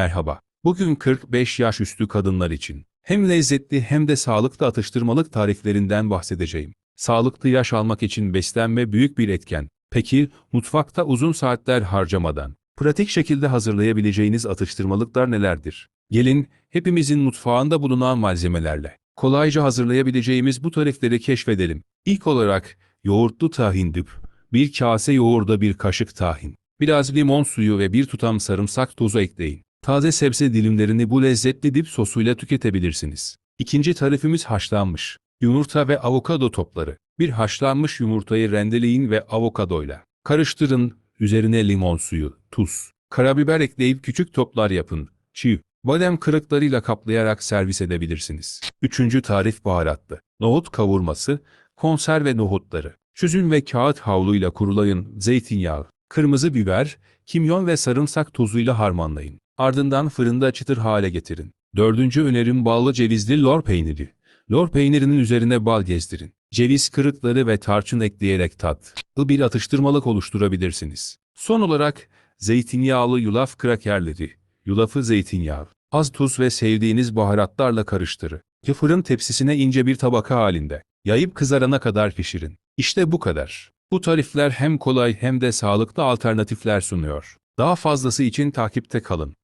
Merhaba. Bugün 45 yaş üstü kadınlar için hem lezzetli hem de sağlıklı atıştırmalık tariflerinden bahsedeceğim. Sağlıklı yaş almak için beslenme büyük bir etken. Peki mutfakta uzun saatler harcamadan pratik şekilde hazırlayabileceğiniz atıştırmalıklar nelerdir? Gelin hepimizin mutfağında bulunan malzemelerle kolayca hazırlayabileceğimiz bu tarifleri keşfedelim. İlk olarak yoğurtlu tahin dip, bir kase yoğurda bir kaşık tahin, biraz limon suyu ve bir tutam sarımsak tozu ekleyin. Taze sebze dilimlerini bu lezzetli dip sosuyla tüketebilirsiniz. İkinci tarifimiz haşlanmış. Yumurta ve avokado topları. Bir haşlanmış yumurtayı rendeleyin ve avokadoyla karıştırın. Üzerine limon suyu, tuz, karabiber ekleyip küçük toplar yapın. Çiğ, badem kırıklarıyla kaplayarak servis edebilirsiniz. Üçüncü tarif baharatlı. Nohut kavurması, konserve nohutları. Çözün ve kağıt havluyla kurulayın. Zeytinyağı, kırmızı biber, kimyon ve sarımsak tozuyla harmanlayın. Ardından fırında çıtır hale getirin. Dördüncü önerim ballı cevizli lor peyniri. Lor peynirinin üzerine bal gezdirin. Ceviz kırıkları ve tarçın ekleyerek tat. bir atıştırmalık oluşturabilirsiniz. Son olarak zeytinyağlı yulaf krakerleri. Yulafı zeytinyağı, az tuz ve sevdiğiniz baharatlarla karıştırın. Fırın tepsisine ince bir tabaka halinde. Yayıp kızarana kadar pişirin. İşte bu kadar. Bu tarifler hem kolay hem de sağlıklı alternatifler sunuyor. Daha fazlası için takipte kalın.